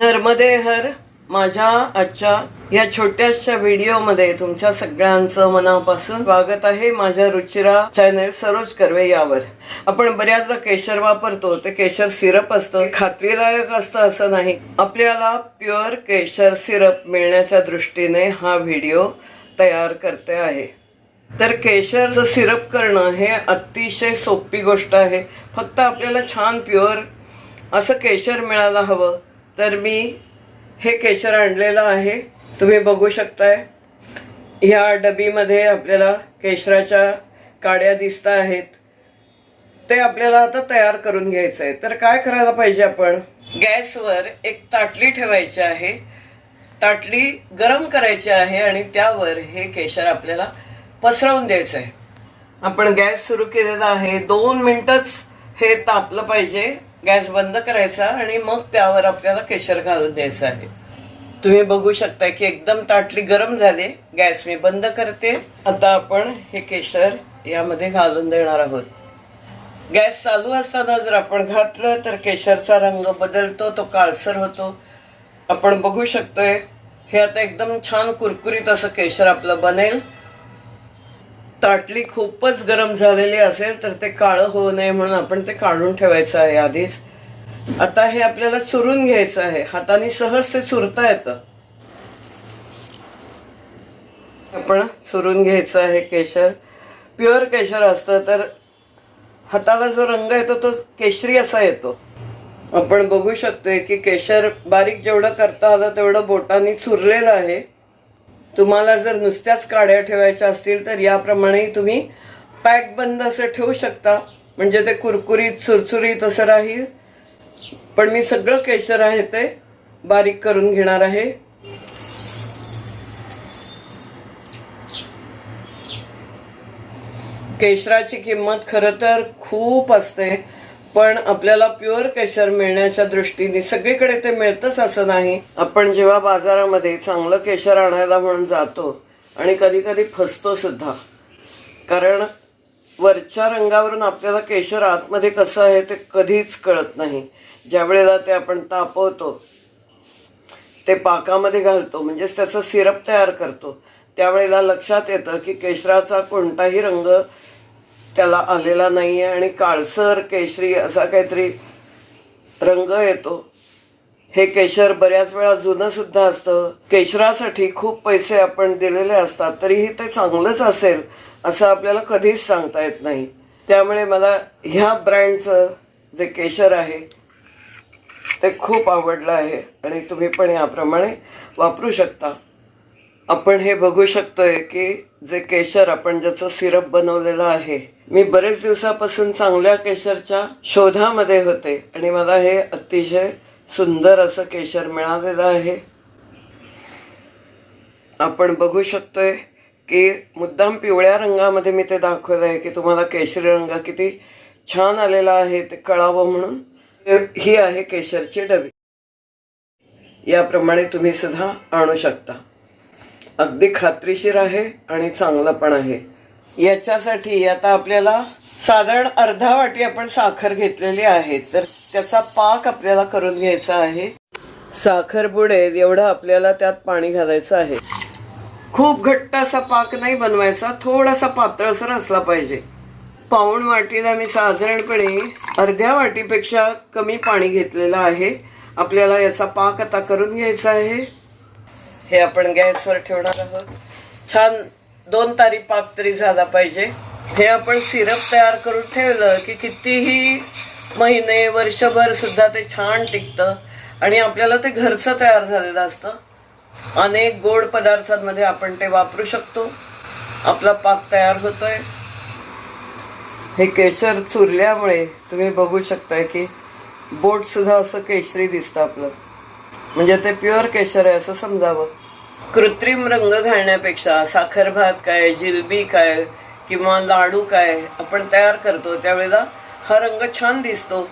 धर्मदेहर माझ्या आजच्या या छोट्याशा व्हिडिओमध्ये तुमच्या सगळ्यांचं मनापासून स्वागत आहे माझ्या रुचिरा चॅनल सरोज कर्वे यावर. आपण बऱ्याचदा केशर वापरतो ते केशर सिरप असतं खात्रीदायक असतं असं नाही. आपल्याला प्युअर केशर सिरप मिळण्याच्या दृष्टीने हा व्हिडिओ तयार करते आहे. तर केशरचं सिरप करणं हे अतिशय सोपी गोष्ट आहे. फक्त आपल्याला छान प्युअर असं केशर मिळायला हवं. तर मी हे केशर आणलेलं आहे. तुम्ही बघू शकताय. ह्या डबीमध्ये आपल्याला केशराच्या काड्या दिसत आहेत. ते आपल्याला आता तयार करून घ्यायचं आहे तर काय करायला पाहिजे आपण? गॅसवर एक ताटली ठेवायची आहे. ताटली गरम करायची आहे आणि त्यावर हे केशर आपल्याला पसरवून द्यायचं आहे आपण गॅस सुरू केलेला आहे. दोन मिनटंच हे तापलं पाहिजे. गॅस बंद करायचा आणि मग त्यावर आपल्याला केशर घालून द्यायचं आहे. तुम्ही बघू शकता की एकदम ताटली गरम झाली. गॅस मी बंद करते. आता आपण हे केशर यामध्ये घालून देणार आहोत. गॅस चालू असताना जर आपण घातलं तर केशरचा रंग बदलतो तो काळसर होतो. आपण बघू शकतोय हे आता एकदम छान कुरकुरीत असं केशर आपलं बनेल. ताटली खूपच गरम झालेली असेल तर ते काळं होऊ नये म्हणून आपण ते काढून ठेवायचं आहे आधीच. आता हे आपल्याला चुरून घ्यायचं आहे. हाताने सहज ते चुरता येतं. आपण चुरून घ्यायचं आहे केशर. प्युअर केशर असतं तर हाताला जो रंग येतो तो केशरी असा येतो. आपण बघू शकतोय की केशर बारीक जेवढं करता आलं तेवढं बोटाने चुरलेलं आहे. तुम्हाला जर नुसत्याच काड्या ठेवायच्या असतील तर याप्रमाणे तुम्ही पॅक बंद असं ठेवू शकता. म्हणजे ते कुरकुरीत चुरचुरीत असं राहील. पण मी सगळं केशर आहे ते बारीक करून घेणार आहे. केशराची किंमत खरं तर खूप असते. पण आपल्याला प्युअर केशर मिळण्याच्या दृष्टीने सगळीकडे ते मिळतच असं नाही. आपण जेव्हा बाजारामध्ये चांगलं केशर आणायला म्हणून जातो आणि कधी कधी फसतो सुद्धा. कारण वरच्या रंगावरून आपल्याला केशर आतमध्ये कसं आहे ते कधीच कळत नाही. ज्या वेळेला ते आपण तापवतो ते पाकामध्ये घालतो म्हणजेच त्याचं सिरप तयार करतो त्यावेळेला लक्षात येतं की केशराचा कोणताही रंग त्याला आलेला नाही आहे आणि काळसर केशरी असा काहीतरी रंग येतो. हे केशर बऱ्याच वेळा जुनं सुद्धा असतं. केशरासाठी खूप पैसे आपण दिलेले असतात तरीही ते चांगलंच असेल असं आपल्याला कधीच सांगता येत नाही. त्यामुळे मला ह्या ब्रँडचं जे केशर आहे ते खूप आवडलं आहे आणि तुम्ही पण याप्रमाणे वापरू शकता. आपण हे बघू शकतोय की जे केशर आपण ज्याचं सिरप बनवलेलं आहे. मी बरेच दिवसापासून चांगल्या केशरच्या शोधामध्ये होते आणि मला हे अतिशय सुंदर असं केशर मिळालेलं आहे. आपण बघू शकतोय की मुद्दाम पिवळ्या रंगामध्ये मी ते दाखवलं आहे की तुम्हाला केशरी रंग किती छान आलेला आहे ते कळावं म्हणून. ही आहे केशरची डबी. याप्रमाणे तुम्ही सुद्धा आणू शकता. अगदी खात्रीशीर आहे आणि चांगलं पण आहे. याच्यासाठी आता आपल्याला साधारण अर्धा वाटी आपण साखर घेतलेली आहे. तर त्याचा पाक आपल्याला करून घ्यायचा आहे. साखर बुडेल एवढं आपल्याला त्यात पाणी घालायचं आहे. खूप घट्ट असा पाक नाही बनवायचा. थोडासा पातळसर असला पाहिजे. पाऊण वाटीला मी साधारणपणे अर्ध्या वाटीपेक्षा कमी पाणी घेतलेलं आहे. आपल्याला याचा पाक आता करून घ्यायचा आहे. हे आपण गॅसवर ठेवणार आहोत. छान दोन तारी पाक तरी झाला पाहिजे. हे आपण सिरप तयार करून ठेवलं की कितीही महिने वर्षभर सुद्धा ते छान टिकतं. आणि आपल्याला ते घरचं तयार झालेलं असतं. अनेक गोड पदार्थांमध्ये आपण ते वापरू शकतो. आपला पाक तयार होतोय. हे केशर चुरल्यामुळे तुम्ही बघू शकताय की बोट सुद्धा असं केशरी दिसतं आपलं. म्हणजे ते प्युअर केशर आहे असं समजावं. कृत्रिम रंग घालण्यापेक्षा साखरभात काय जिलबी काय किंवा लाडू काय आपण तयार करतो त्यावेळेला हा रंग छान दिसतो.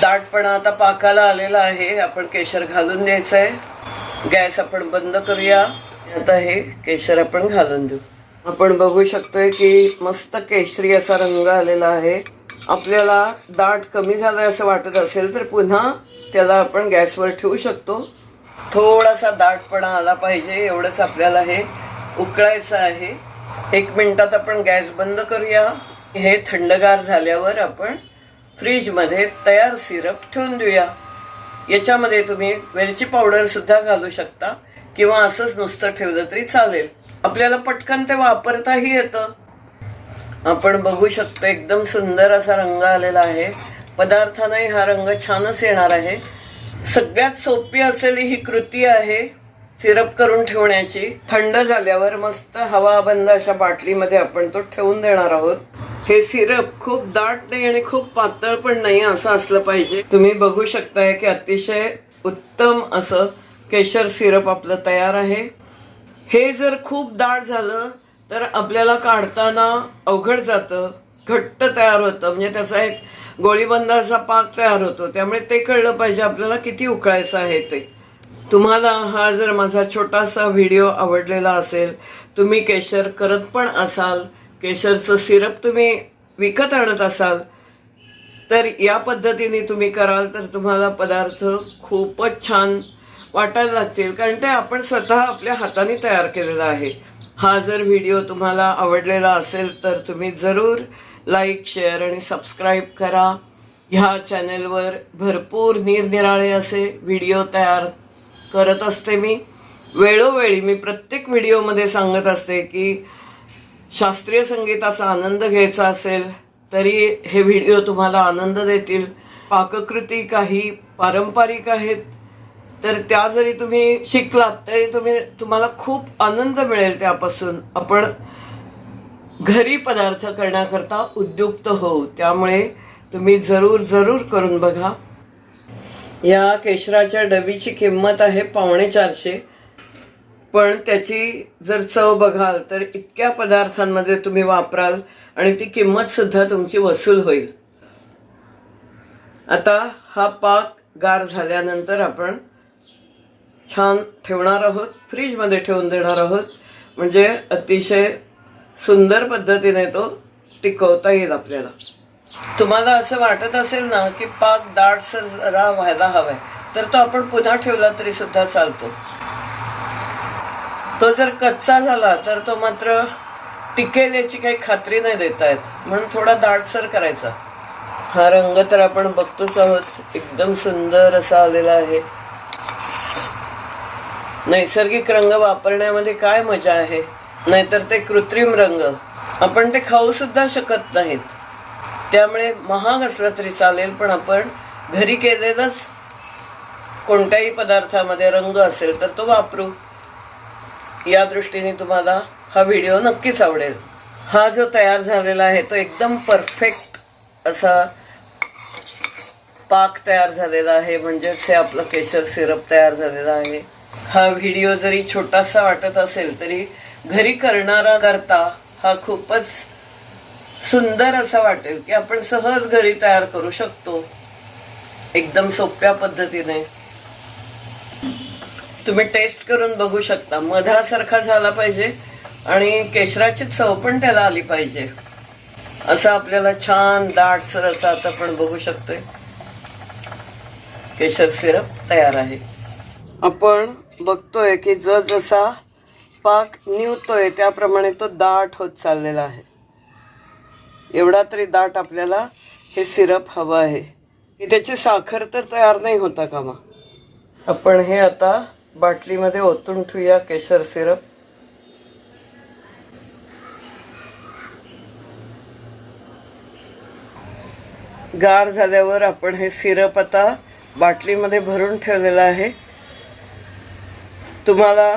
दाटपणा आता पाकाला आलेला आहे. आपण केशर घालून द्यायचं आहे गॅस आपण बंद करूया. आता हे केशर आपण घालून देऊ. आपण बघू शकतोय की मस्त केशरी असा रंग आलेला आहे. आपल्याला दाट कमी झालाय असं वाटत असेल तर पुन्हा त्याला आपण गॅसवर ठेवू शकतो. थोडासा दाटपणा आला पाहिजे एवढंच आपल्याला हे उकळायचं आहे. एक मिनिटात आपण गॅस बंद करूया. हे थंडगार झाल्यावर आपण फ्रीजमध्ये तयार सिरप ठेवून देऊया. याच्यामध्ये तुम्ही वेलची पावडर सुद्धा घालू शकता किंवा असंच नुसतं ठेवलं तरी चालेल. आपल्याला पटकन ते वापरताही येतं. आपण बघू शकतो एकदम सुंदर असा रंग आलेला आहे. पदार्थांनाही हा रंग छानच येणार आहे. सगळ्यात सोपी असलेली ही कृती आहे सिरप करून ठेवण्याची. थंड झाल्यावर मस्त हवा बंद अशा बाटलीमध्ये आपण तो ठेवून देणार आहोत. हे सिरप खूप दाट नाही आणि खूप पातळ पण नाही असं असलं पाहिजे. तुम्ही बघू शकताय की अतिशय उत्तम असं केशर सिरप आपलं तयार आहे. हे जर खूप दाट झालं तर आपल्याला काढताना अवघड जातं घट्ट तयार होतं. म्हणजे त्याचा एक गोळीबंद असा पाक तयार होतो. त्यामुळे ते कळलं पाहिजे आपल्याला किती उकळायचं आहे ते. तुम्हाला हा जर माझा छोटासा व्हिडिओ आवडलेला असेल तुम्ही केशर करत पण असाल केशरचं सिरप तुम्ही विकत आणत असाल तर या पद्धतीने तुम्ही कराल तर तुम्हाला पदार्थ खूपच छान वाटायला लागतील. कारण ते आपण स्वतः आपल्या हाताने तयार केलेला आहे. हा जर व्हिडिओ तुम्हाला आवडलेला असेल तर तुम्ही जरूर लाईक शेअर आणि सबस्क्राईब करा. ह्या चॅनेलवर भरपूर निरनिराळे असे व्हिडिओ तयार करत असते मी. वेळोवेळी मी प्रत्येक व्हिडिओमध्ये सांगत असते की शास्त्रीय संगीताचा आनंद घ्यायचा असेल तरी हे व्हिडिओ तुम्हाला आनंद देतील. पाककृती काही पारंपरिक आहेत. तर त्या जरी तुम्ही शिकलात तरी तुम्ही तुम्हाला खूप आनंद मिळेल त्यापासून. आपण घरी पदार्थ करण्याकरता उद्युक्त होऊ त्यामुळे तुम्ही जरूर जरूर करून बघा. या केशराच्या डबीची किंमत आहे पावणे चारशे. पण त्याची जर चव बघाल तर इतक्या पदार्थांमध्ये तुम्ही वापराल आणि ती किंमत सुद्धा तुमची वसूल होईल. आता हा पाक गार झाल्यानंतर आपण छान ठेवणार आहोत. फ्रीजमध्ये ठेवून देणार आहोत. म्हणजे अतिशय सुंदर पद्धतीने तो टिकवता येईल आपल्याला. तुम्हाला असं वाटत असेल ना की पाक दाटसर जरा व्हायला हवाय तर तो आपण पुन्हा ठेवला तरी सुद्धा चालतो. तो जर कच्चा झाला तर तो मात्र टिकेल याची काही खात्री नाही देता येत म्हणून थोडा दाटसर करायचा. हा रंग तर आपण बघतोच आहोत. एकदम सुंदर असा आलेला आहे. नैसर्गिक रंग वापरण्यामध्ये काय मजा आहे? नाहीतर ते कृत्रिम रंग. आपण ते खाऊ सुद्धा शकत नाहीत. त्यामुळे महाग असलं तरी चालेल पण आपण घरी केलेलाच कोणत्याही पदार्थामध्ये रंग असेल तर तो वापरू. या दृष्टीने तुम्हाला हा व्हिडिओ नक्कीच आवडेल. हा जो तयार झालेला आहे तो एकदम परफेक्ट असा पाक तयार झालेला आहे म्हणजेच हे आपलं केशर सिरप तयार झालेला आहे. हा व्हिडिओ जरी छोटासा वाटत असेल तरी घरी करणारा करता हा खूपच सुंदर असा वाटेल की आपण सहज घरी तयार करू शकतो. एकदम सोप्या पद्धतीने. तुम्ही टेस्ट करून बघू शकता. मधासारखा झाला पाहिजे आणि केशराची चव पण त्याला आली पाहिजे. असं आपल्याला छान दाटसर असं आता आपण बघू शकतोय. केशर सिरप तयार आहे. आपण बघतोय की जसा पाक निवतोय त्याप्रमाणे तो दाट होत चाललेला आहे. एवढा तरी दाट आपल्याला हे सिरप हवं आहे. की त्याची साखर तर तयार नाही होता कामा. आपण हे आता बाटलीमध्ये ओतून ठेवूया केशर सिरप. गार झाल्यावर आपण हे सिरप आता बाटलीमध्ये भरून ठेवलेलं आहे. तुम्हाला